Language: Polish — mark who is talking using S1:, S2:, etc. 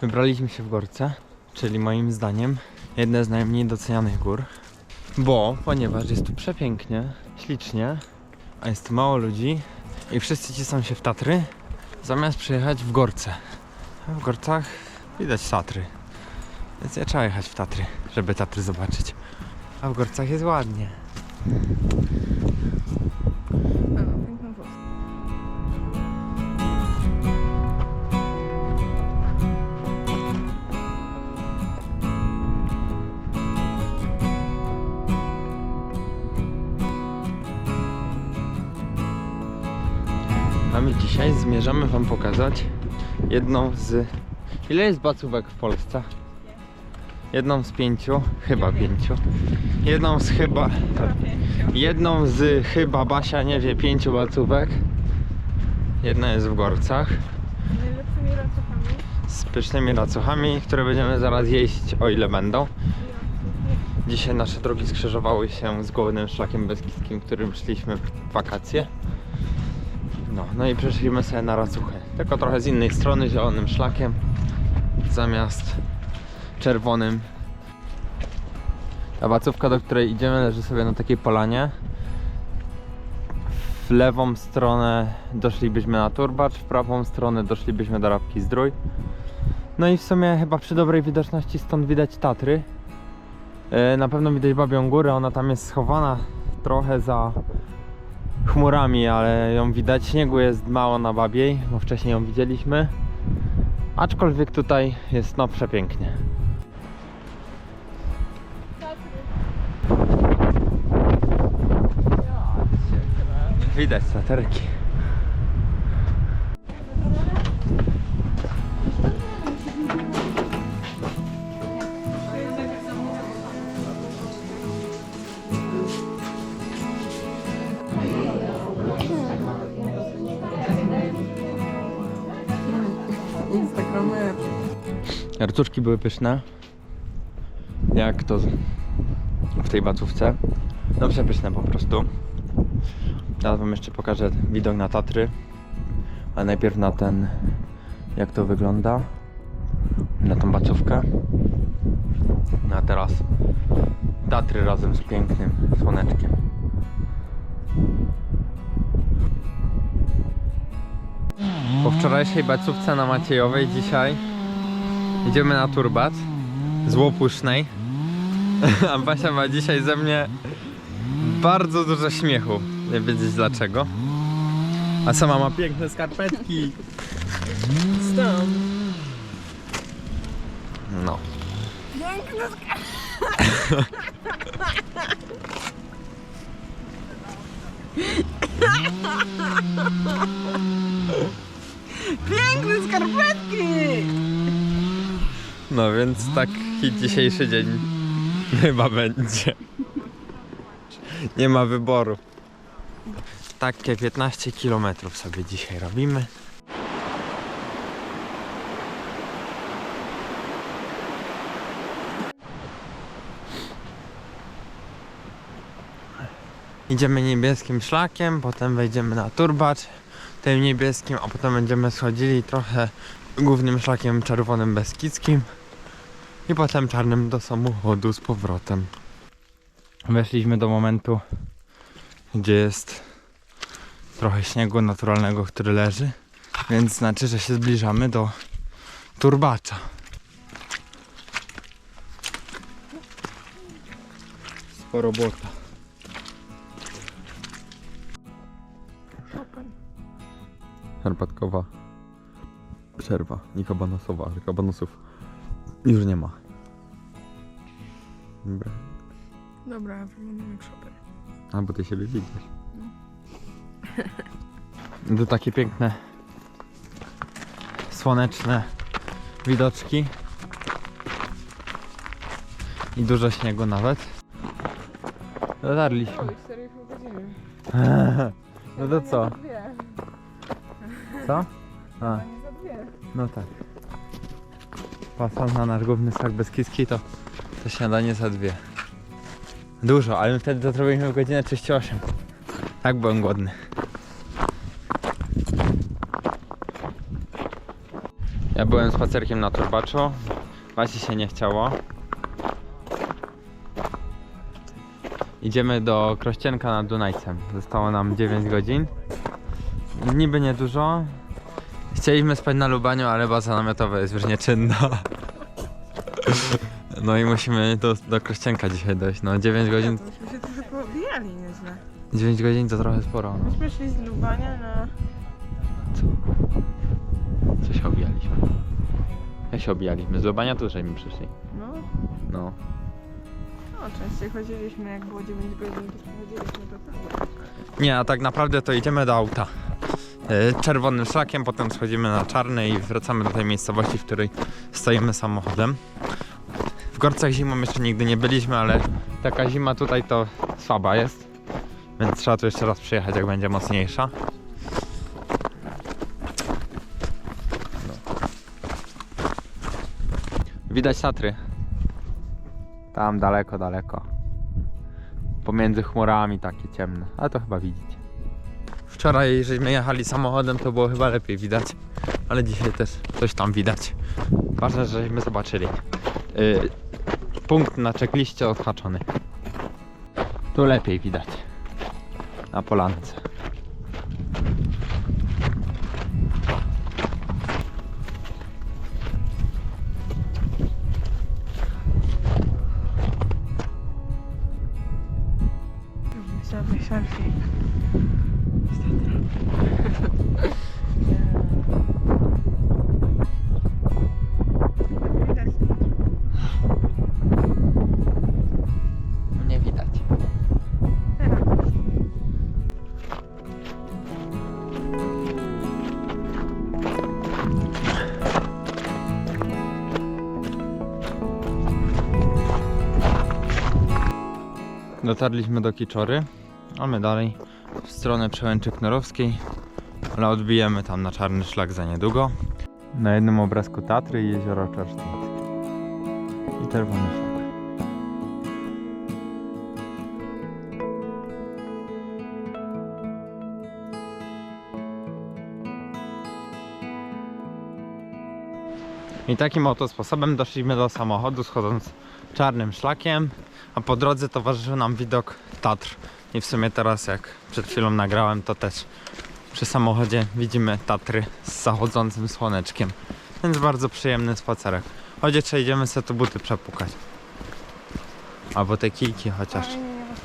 S1: Wybraliśmy się w Gorce, czyli moim zdaniem jedne z najmniej docenianych gór. Bo, ponieważ jest tu przepięknie, ślicznie, a jest tu mało ludzi i wszyscy cisną się w Tatry, zamiast przyjechać w Gorce. A w Gorcach widać Tatry. Więc nie trzeba jechać w Tatry, żeby Tatry zobaczyć. A w Gorcach jest ładnie. Dzisiaj zmierzamy Wam pokazać jedną z... Ile jest bacówek w Polsce? Jedną z pięciu, chyba pięciu. Jedną z chyba... Jedną z chyba Basia nie wie pięciu bacówek. Jedna jest w Gorcach z pysznymi racuchami, które będziemy zaraz jeść, o ile będą. Dzisiaj nasze drogi skrzyżowały się z głównym szlakiem beskidzkim, którym szliśmy w wakacje. No, no i przeszliśmy sobie na racuchy. Tylko trochę z innej strony, zielonym szlakiem, zamiast czerwonym. Ta wacówka, do której idziemy, leży sobie na takiej polanie. W lewą stronę doszlibyśmy na Turbacz, w prawą stronę doszlibyśmy do Rabki Zdrój. No i w sumie chyba przy dobrej widoczności stąd widać Tatry. E, Na pewno widać Babią Górę, ona tam jest schowana trochę za chmurami, ale ją widać. Śniegu jest mało na Babiej, bo wcześniej ją widzieliśmy. Aczkolwiek tutaj jest no przepięknie. Widać taterki.
S2: Instagramy.
S1: Arcuszki były pyszne. Jak to w tej bacówce. No przepyszne po prostu. Teraz wam jeszcze pokażę widok na Tatry. Ale najpierw na ten, jak to wygląda. Na tą bacówkę. No a teraz Tatry razem z pięknym słoneczkiem. Po wczorajszej bacówce na Maciejowej dzisiaj Idziemy na turbat z Łopusznej. A Basia ma dzisiaj ze mnie bardzo dużo śmiechu. Nie wiedzieć dlaczego. A sama ma piękne skarpetki.
S2: Stąd.
S1: No.
S2: Piękne skarpetki!
S1: No więc taki dzisiejszy dzień chyba będzie. Nie ma wyboru. Takie 15 km sobie dzisiaj robimy. Idziemy niebieskim szlakiem, potem wejdziemy na turbacz tym niebieskim, a potem będziemy schodzili trochę głównym szlakiem czerwonym beskidzkim i potem czarnym do samochodu z powrotem. Weszliśmy do momentu, gdzie jest trochę śniegu naturalnego, który leży, więc znaczy, że się zbliżamy do turbacza. Sporo błota. Herbatkowa przerwa, nie kabanosowa, ale kabanosów już nie ma. Dobra.
S2: Dobra, wyglądam jak szoper.
S1: A bo ty siebie widzisz. Tu takie piękne słoneczne widoczki. I dużo śniegu nawet. Dotarliśmy.
S2: Oj, 4,5 godziny.
S1: No to co?
S2: Dwie.
S1: Co? A,
S2: za dwie.
S1: no tak. Patrząc na nasz główny stak Beskidzki to, to śniadanie za dwie. Dużo, ale my wtedy to zrobiliśmy w godzinę 38. Tak byłem głodny. Ja byłem spacerkiem na Turbaczu. Właśnie się nie chciało. Idziemy do Krościenka nad Dunajcem. Zostało nam 9 godzin. Niby niedużo. Chcieliśmy spać na Lubaniu, ale baza namiotowa jest już nieczynna. No i musimy do, do Krościenka dzisiaj dojść. No 9 godzin,
S2: To myśmy się trochę poobijali nieźle.
S1: 9 godzin to trochę sporo. No.
S2: Myśmy szli z Lubania na...
S1: Co się obijaliśmy? Jak się obijaliśmy? Z Lubania dłużej mi przyszli.
S2: No,
S1: No.
S2: no częściej chodziliśmy, jak było 9 godzin, to chodziliśmy do tam.
S1: Nie, a tak naprawdę to idziemy do auta. Yy, Czerwonym szlakiem, potem schodzimy na czarny i wracamy do tej miejscowości, w której stoimy samochodem. W Gorcach zimą jeszcze nigdy nie byliśmy, ale taka zima tutaj to słaba jest. Więc trzeba tu jeszcze raz przyjechać, jak będzie mocniejsza. Widać Tatry. Tam daleko, daleko. Pomiędzy chmurami takie ciemne, ale to chyba widzicie. Wczoraj, żeśmy jechali samochodem, to było chyba lepiej widać, ale dzisiaj też coś tam widać. Ważne, żeśmy zobaczyli. Yy, punkt na checkliście odhaczony. Tu lepiej widać. Na polance.
S2: Selfie, selfie.
S1: Nie widać. Dotarliśmy do Kiczory, a my dalej w stronę Przełęczy Knorowskiej, ale odbijemy tam na czarny szlak za niedługo. Na jednym obrazku Tatry i jezioro Czarsztyńskie. I czerwony szlak. I takim oto sposobem doszliśmy do samochodu, schodząc czarnym szlakiem, a po drodze towarzyszył nam widok Tatr. I w sumie teraz, jak przed chwilą nagrałem, to też przy samochodzie widzimy Tatry z zachodzącym słoneczkiem. Więc bardzo przyjemny spacerek. Choć jeszcze idziemy sobie tu buty przepukać. Albo te kijki chociaż.